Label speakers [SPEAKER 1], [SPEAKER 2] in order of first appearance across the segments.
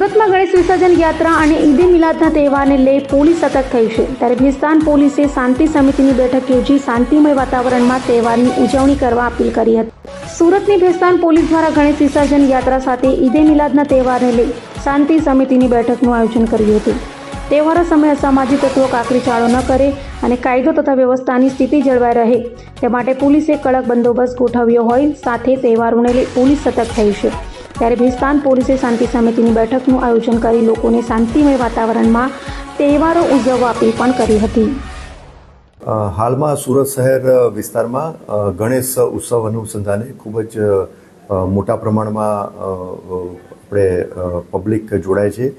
[SPEAKER 1] સુરતમાં ગણેશ વિસર્જન યાત્રા અને ઈદે મિલાદના તહેવારને લઈ પોલીસ સતર્ક થઈ છે. ત્યારે ભિસ્તાન પોલીસે શાંતિ સમિતિની બેઠક યોજી શાંતિમય વાતાવરણમાં તહેવારની ઉજવણી કરવા અપીલ કરી હતી. સુરતની ભેસ્તાન પોલીસ દ્વારા ગણેશ વિસર્જન યાત્રા સાથે ઈદે મિલાદના તહેવારને લઈ શાંતિ સમિતિની બેઠકનું આયોજન કર્યું હતું. તહેવારો સમયે અસામાજિક તત્વો કાકરી ચાળો ન કરે અને કાયદો તથા વ્યવસ્થાની સ્થિતિ જળવાઈ રહે. તે માટે પોલીસે કડક બંદોબસ્ત ગોઠવ્યો હોય સાથે તહેવારોને લઈ પોલીસ સતર્ક થઈ છે. ત્યારે ભેસ્તાન પોલીસે શાંતિ સમિતિની બેઠકનું આયોજન કરી લોકોને શાંતિમય વાતાવરણમાં તહેવારો ઉજવવા અપીલ પણ કરી હતી.
[SPEAKER 2] હાલમાં સુરત શહેર વિસ્તારમાં ગણેશ ઉત્સવ અનુસંધાને ખૂબ જ મોટા પ્રમાણમાં આપણે પબ્લિક જોડાય છે.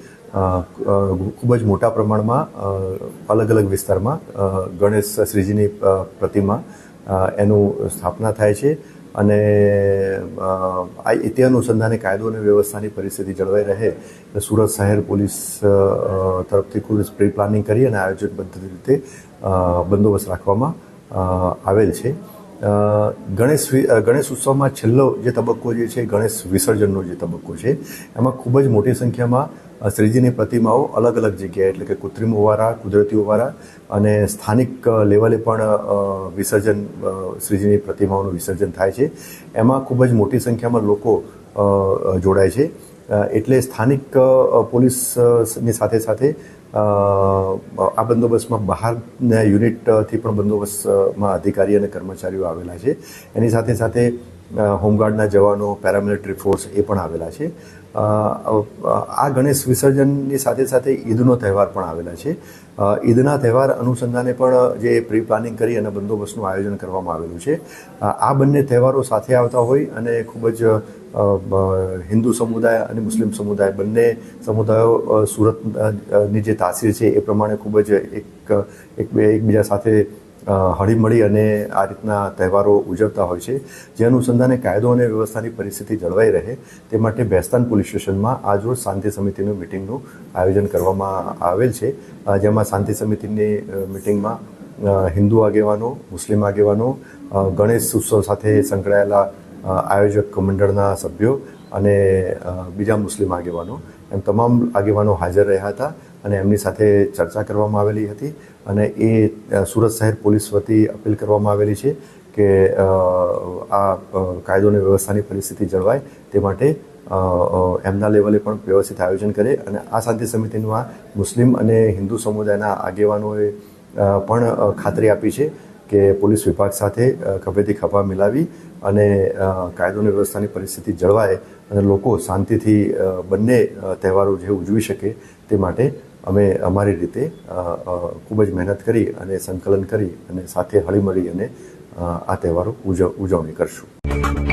[SPEAKER 2] ખૂબ જ મોટા પ્રમાણમાં અલગ અલગ વિસ્તારમાં ગણેશ શ્રીજીની પ્રતિમા એનું સ્થાપના થાય છે. અને આ તે અનુસંધાને કાયદો અને વ્યવસ્થાની પરિસ્થિતિ જળવાઈ રહે સુરત શહેર પોલીસ તરફથી ખૂબ પ્રી પ્લાનિંગ કરી અને આયોજનબદ્ધ રીતે બંદોબસ્ત રાખવામાં આવેલ છે. ગણેશ ગણેશ ઉત્સવમાં છેલ્લો જે તબક્કો જે છે, ગણેશ વિસર્જનનો જે તબક્કો છે, એમાં ખૂબ જ મોટી સંખ્યામાં શ્રીજીની પ્રતિમાઓ અલગ અલગ જગ્યાએ, એટલે કે કૃત્રિમ ઓવારા, કુદરતી ઓવારા અને સ્થાનિક લેવલે પણ વિસર્જન શ્રીજીની પ્રતિમાઓનું વિસર્જન થાય છે. એમાં ખૂબ જ મોટી સંખ્યામાં લોકો જોડાય છે. એટલે સ્થાનિક પોલીસની સાથે સાથે આ બંદોબસ્તમાં બહારના યુનિટથી પણ બંદોબસ્તમાં અધિકારી અને કર્મચારીઓ આવેલા છે. એની સાથે સાથે હોમગાર્ડના જવાનો, પેરામિલિટરી ફોર્સ એ પણ આવેલા છે. આ ગણેશ વિસર્જનની સાથે સાથે ઈદનો તહેવાર પણ આવેલા છે. ઈદના તહેવાર અનુસંધાને પણ જે પ્રી પ્લાનિંગ કરી અને બંદોબસ્તનું આયોજન કરવામાં આવેલું છે. આ બંને તહેવારો સાથે આવતા હોય અને ખૂબ જ હિન્દુ સમુદાય અને મુસ્લિમ સમુદાય બંને સમુદાયો સુરતની જે તાસીર છે એ પ્રમાણે ખૂબ જ એક એક એકબીજા સાથે હળીમળી અને આ રીતના તહેવારો ઉજવતા હોય છે. જે અનુસંધાને કાયદો અને વ્યવસ્થાની પરિસ્થિતિ જળવાઈ રહે તે માટે બેસ્તાન પોલીસ સ્ટેશનમાં આજરોજ શાંતિ સમિતિનું મિટિંગનું આયોજન કરવામાં આવેલ છે. જેમાં શાંતિ સમિતિની મિટિંગમાં હિન્દુ આગેવાનો, મુસ્લિમ આગેવાનો ગણેશ ઉત્સવ સાથે સંકળાયેલા આયોજક મંડળના સભ્યો અને બીજા મુસ્લિમ આગેવાનો એમ તમામ આગેવાનો હાજર રહ્યા હતા. અને એમની સાથે ચર્ચા કરવામાં આવેલી હતી અને એ સુરત શહેર પોલીસ વતી અપીલ કરવામાં આવેલી છે કે આ કાયદો અને વ્યવસ્થાની પરિસ્થિતિ જળવાય તે માટે એમના લેવલે પણ વ્યવસ્થિત આયોજન કરે અને આ શાંતિ સમિતિમાં મુસ્લિમ અને હિન્દુ સમુદાયના આગેવાનોએ પણ ખાતરી આપી છે કે પોલીસ વિભાગ સાથે ખભેથી ખભા મિલાવી અને કાયદોની વ્યવસ્થાની પરિસ્થિતિ જળવાય અને લોકો શાંતિથી બંને તહેવારો જે ઉજવી શકે તે માટે અમે અમારી રીતે ખૂબ જ મહેનત કરી અને સંકલન કરી અને સાથે હળીમળી અને આ તહેવારો ઉજવણી કરશું.